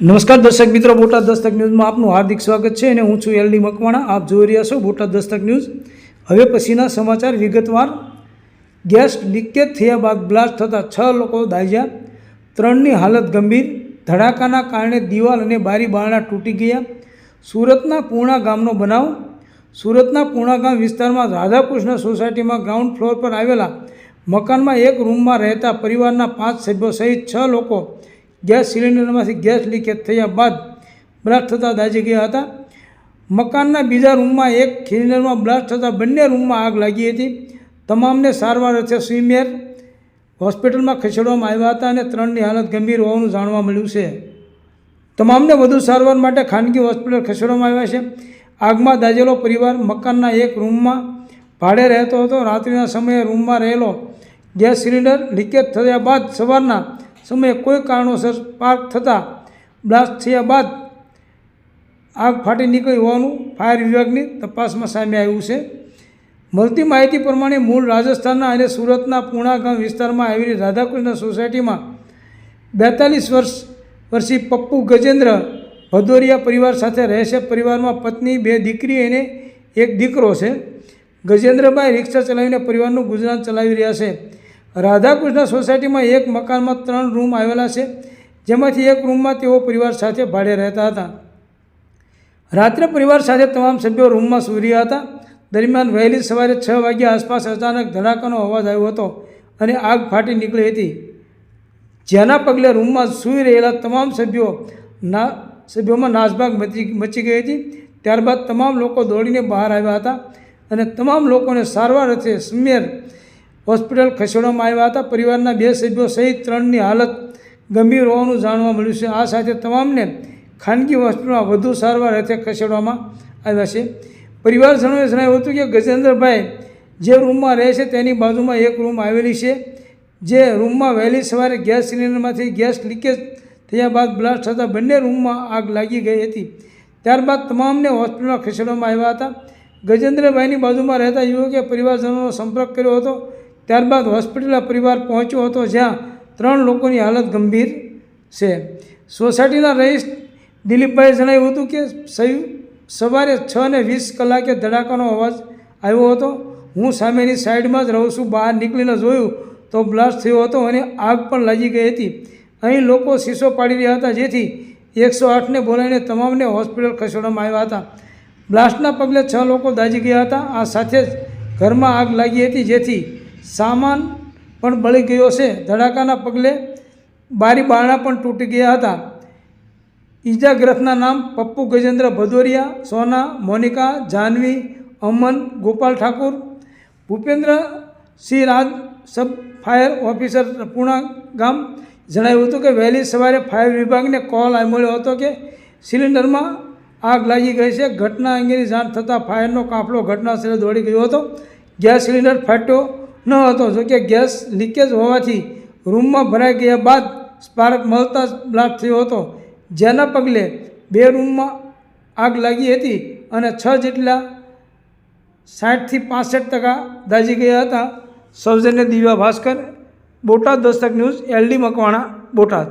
નમસ્કાર દર્શક મિત્રો, બોટાદ દસ્તક ન્યૂઝમાં આપનું હાર્દિક સ્વાગત છે અને હું છું એલડી મકવાણા. આપ જોઈ રહ્યા છો બોટાદ દસ્તક ન્યૂઝ. હવે પછીના સમાચાર વિગતવાર. ગેસ લીકેજ થયા બાદ બ્લાસ્ટ થતાં છ લોકો દાઝ્યા. ત્રણની હાલત ગંભીર. ધડાકાના કારણે દિવાલ અને બારી બારણા તૂટી ગયા. સુરતના પૂર્ણા ગામનો બનાવ. સુરતના પૂર્ણા ગામ વિસ્તારમાં રાધાકૃષ્ણ સોસાયટીમાં ગ્રાઉન્ડ ફ્લોર પર આવેલા મકાનમાં એક રૂમમાં રહેતા પરિવારના પાંચ સભ્યો સહિત છ લોકો ગેસ સિલિન્ડરમાંથી ગેસ લીકેજ થયા બાદ બ્લાસ્ટ થતાં દાઝી ગયા હતા. મકાનના બીજા રૂમમાં એક સિલિન્ડરમાં બ્લાસ્ટ થતાં બંને રૂમમાં આગ લાગી હતી. તમામને સારવાર અર્થે સ્વીમેર હોસ્પિટલમાં ખસેડવામાં આવ્યા હતા અને ત્રણની હાલત ગંભીર હોવાનું જાણવા મળ્યું છે. તમામને વધુ સારવાર માટે ખાનગી હોસ્પિટલ ખસેડવામાં આવ્યા છે. આગમાં દાઝેલો પરિવાર મકાનના એક રૂમમાં ભાડે રહેતો હતો. રાત્રિના સમયે રૂમમાં રહેલો ગેસ સિલિન્ડર લીકેજ થયા બાદ સવારના સમયે કોઈ કારણોસર સ્પાર્ક થતાં બ્લાસ્ટ થયા બાદ આગ ફાટી નીકળી હોવાનું ફાયર વિભાગની તપાસમાં સામે આવ્યું છે. મળતી માહિતી પ્રમાણે મૂળ રાજસ્થાનના અને સુરતના પૂણા ગામ વિસ્તારમાં આવેલી રાધાકૃષ્ણ સોસાયટીમાં બેતાલીસ વર્ષ વર્ષી પપ્પુ ગજેન્દ્ર ભદોરિયા પરિવાર સાથે રહે છે પરિવારમાં પત્ની, બે દીકરી અને એક દીકરો છે. ગજેન્દ્રભાઈ રિક્ષા ચલાવીને પરિવારનું ગુજરાન ચલાવી રહ્યા છે. રાધાકૃષ્ણ સોસાયટીમાં એક મકાનમાં ત્રણ રૂમ આવેલા છે, જેમાંથી એક રૂમમાં તેઓ પરિવાર સાથે ભાડે રહેતા હતા. રાત્રે પરિવાર સાથે તમામ સભ્યો રૂમમાં સૂઈ રહ્યા હતા. દરમિયાન વહેલી સવારે છ વાગ્યા આસપાસ અચાનક ધડાકાનો અવાજ આવ્યો હતો અને આગ ફાટી નીકળી હતી. જેના પગલે રૂમમાં સૂઈ રહેલા તમામ સભ્યો ના, સભ્યોમાં નાસભાગ મચી મચી ગઈ હતી. ત્યારબાદ તમામ લોકો દોડીને બહાર આવ્યા હતા અને તમામ લોકોને સારવાર અર્થે સ્મેર હોસ્પિટલ ખસેડવામાં આવ્યા હતા. પરિવારના બે સભ્યો સહિત ત્રણની હાલત ગંભીર હોવાનું જાણવા મળ્યું છે. આ સાથે તમામને ખાનગી હોસ્પિટલમાં વધુ સારવાર અર્થે ખસેડવામાં આવ્યા છે. પરિવારજનોએ જણાવ્યું હતું કે ગજેન્દ્રભાઈ જે રૂમમાં રહે છે તેની બાજુમાં એક રૂમ આવેલી છે. જે રૂમમાં વહેલી સવારે ગેસ સિલિન્ડરમાંથી ગેસ લીકેજ થયા બાદ બ્લાસ્ટ થતાં બંને રૂમમાં આગ લાગી ગઈ હતી. ત્યારબાદ તમામને હોસ્પિટલમાં ખસેડવામાં આવ્યા હતા. ગજેન્દ્રભાઈની બાજુમાં રહેતા યુવકે પરિવારજનોનો સંપર્ક કર્યો હતો. ત્યારબાદ હોસ્પિટલના પરિવાર પહોંચ્યો હતો જ્યાં ત્રણ લોકોની હાલત ગંભીર છે. સોસાયટીના રહીશ દિલીપભાઈએ જણાવ્યું હતું કે સવારે છ ને વીસ કલાકે ધડાકાનો અવાજ આવ્યો હતો. હું સામેની સાઈડમાં જ રહું છું, બહાર નીકળીને જોયું તો બ્લાસ્ટ થયો હતો અને આગ પણ લાગી ગઈ હતી. અહીં લોકો શીશો પાડી રહ્યા હતા, જેથી એકસો આઠને બોલાવીને તમામને હોસ્પિટલ ખસેડવામાં આવ્યા હતા. બ્લાસ્ટના પગલે છ લોકો દાજી ગયા હતા. આ સાથે જ ઘરમાં આગ લાગી હતી, જેથી સામાન પણ બળી ગયો છે. ધડાકાના પગલે બારી બારણા પણ તૂટી ગયા હતા. ઈજાગ્રસ્તના નામ Pappu Gajendra Bhadoria, Sona, Monica, Janvi, Aman, Gopal Thakur, Bhupendra Singh Raj, sub fire officer Puna ગામ. જણાવ્યું હતું કે વહેલી સવારે ફાયર વિભાગને કોલ મળ્યો હતો કે સિલિન્ડરમાં આગ લાગી ગઈ છે. ઘટના અંગેની જાણ થતાં ફાયરનો કાફલો ઘટનાસ્થળે દોડી ગયો હતો. ગેસ સિલિન્ડર ફાટ્યો. ન હતો. જોકે ગેસ લીકેજ હોવાથી રૂમમાં ભરાઈ ગયા બાદ સ્પાર્ક મળતા જ બ્લાસ્ટ થયો હતો. જેના પગલે બે રૂમમાં આગ લાગી હતી અને છ જેટલા સાઠથી પાસઠ ટકા દાઝી ગયા હતા. સૌજન્ય દિવ્યા ભાસ્કર, બોટાદ દસ્તક ન્યૂઝ, એલડી મકવાણા, બોટાદ.